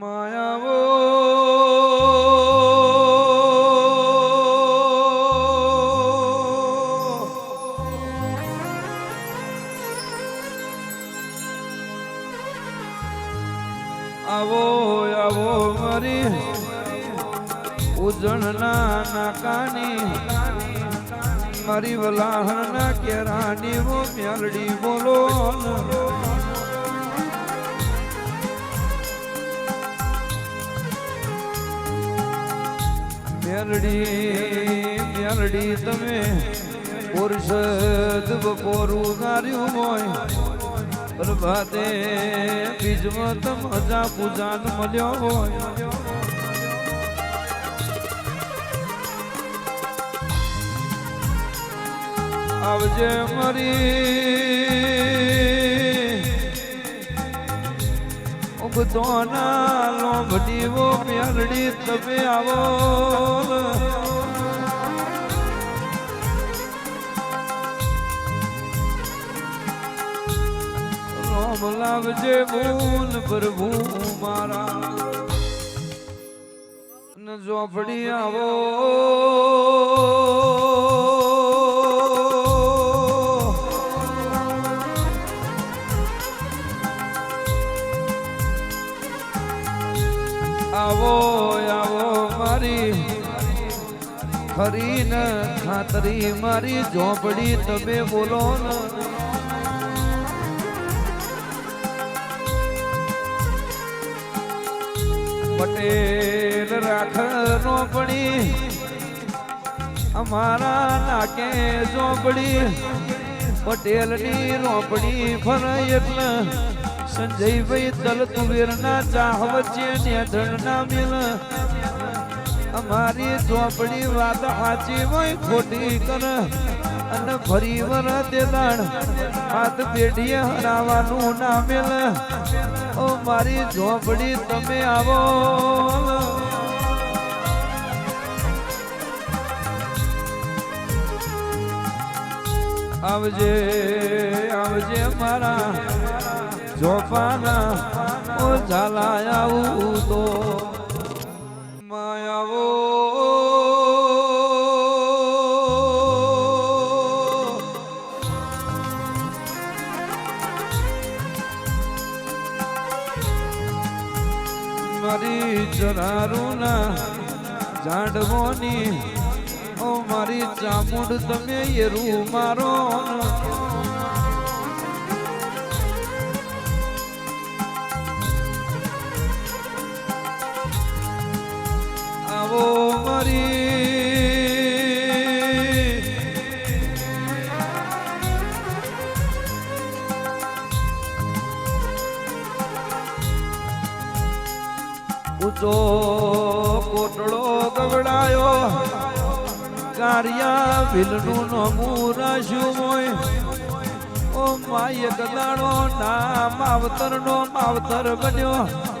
માયાવો. આવો આવો મારી ઉજણના નાકાની. મારી વલાહના કેરાની વો મ્યાલડી બોલો. મેલડી મેલડી તમે પુરુષદ બપોરું નાર્યું હોય. પ્રભાતે બીજમાં તમ હજા પૂજાન મળ્યો હોય. આવજે મારી ઉગતોના લોભડીવો મેલડી તમે આવો. રોમ લાવજે મૂન પ્રભુ મારા. ઝોપડી આવો. આવો આવો મારી. ખરી ને ખાતરી મારી, ઝોપડી તમે બોલો ને. પટેલ રાખનો પડી, અમારા નાકે ઝોપડી. પટેલની રોપડી ફરાય એટલે સંજયભાઈ દલ તુવેરના ચાહ વચ્ચે નેધણ ના મિલ. અમારી ચોપડી વાત સાચી હોય, ખોટી કર. અને ફરી વર તે દાણ. હાથ પેઢીએ હરાવાનું ના મેલ. ઓ મારી ઝોપડી તમે આવો. આવજે આવજે મારા. ઝોપાના ઓ ઝાલા આવું તો. માયાવો મારી ચરારુના ઝાડવોની, ઓ મારી ચામુંડ, તમે એરું મારો મારી. ઊંચો કોટડો ગવડાયો. કારિયા ભીલનું નમું રાશ્યું મોય. ઓ માય ગદાડો ના માવતર નો માવતર બન્યો.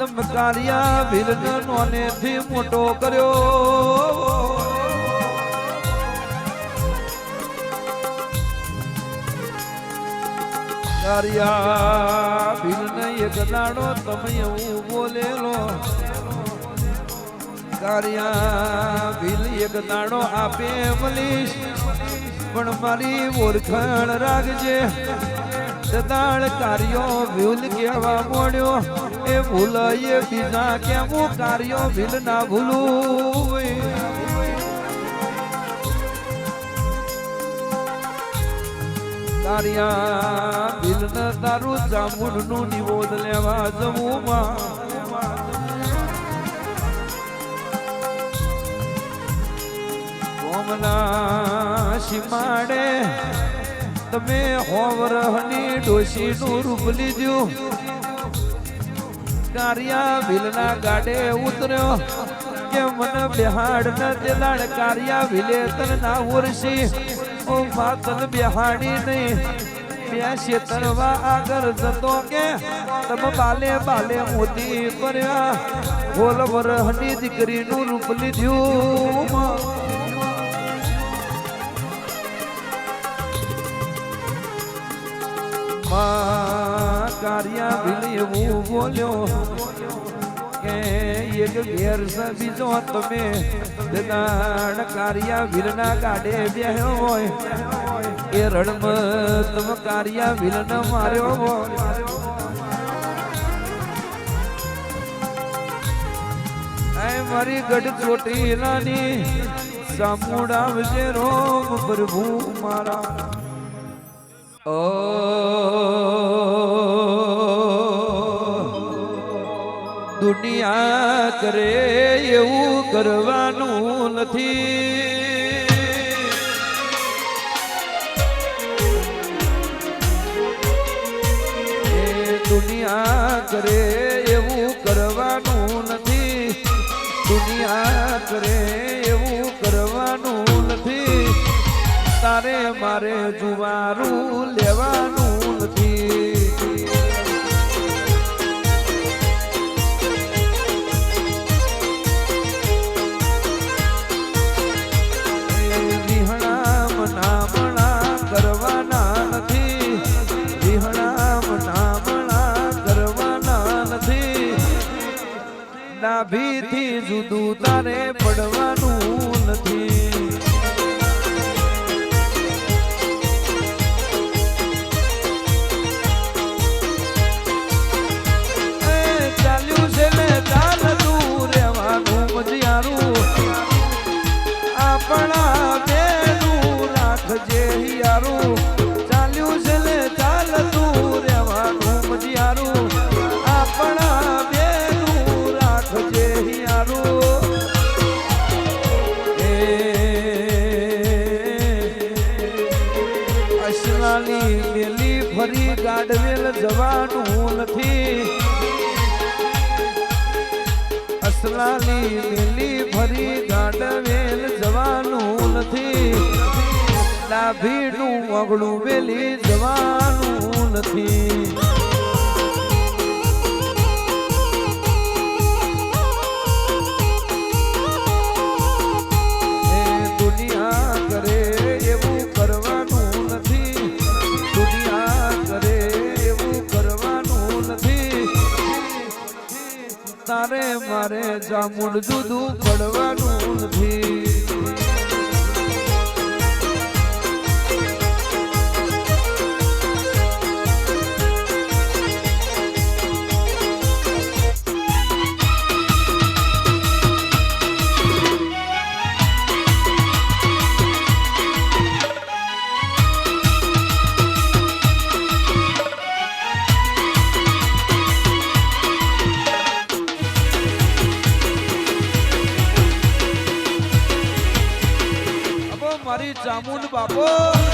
તમ કારિયા ભીલન નોને મોટો કર્યો. કારિયા ભીલન એક દાડો તમે એવું બોલેલો. કારિયા ભીલ એક દાડો આપે મલીશ પણ મારી ઓળખાણ રાખજે. સદાળ કાર્યો ભૂલ કહેવા મોડ્યો. એ ભૂલ બીજા કેવું કાર્યો ભીલ ના ભૂલું કારિયા ભીલ ન નું સીમાડે તમે હોવરહની ડોશીનું રૂપ લીધું. કારિયા ભીલના ગાડે ઉતર્યો કે મને બિહાડ ન દેલાડ કારિયા ભીલે તન ના ઉરસી. ઓ માતન બિહાડી નહીં. બે શેતરવા આગળ જતો કે તમ બાલે બાલે મોતી કર્યા. ગોલ વરહની દીકરીનું રૂપ લીધું. કાર્યા ભીલી હું બોલ્યો. કે એક ઘેર બીજો તમે દાણ કાર્યા ભીલના ગાડે બેહ્યો હોય. એ રણમ તમ કાર્યા ભીલન માર્યો હોય. મારી ગઢ ચોટીલાની સામુડા વજે રોમ પ્રભુ મારા. ઓ દુનિયા કરે એવું કરવાનું નથી. દુનિયા કરે એવું કરવાનું નથી. દુનિયા કરે એવું કરવાનું નથી. તારે મારે જુવારું લેવાનું નામણા કરવાના નથી નાભીથી જુદું તારે પડવાનું નથી. અસલાની લીલી ફરી ગાંડવેલ જવાનું નથી. ડાભીનું અગડું વેલી જવાનું નથી. તારે મારે જામુડ જુદું પડવાનું નથી. અબો મારી જામુન બાપો બાપો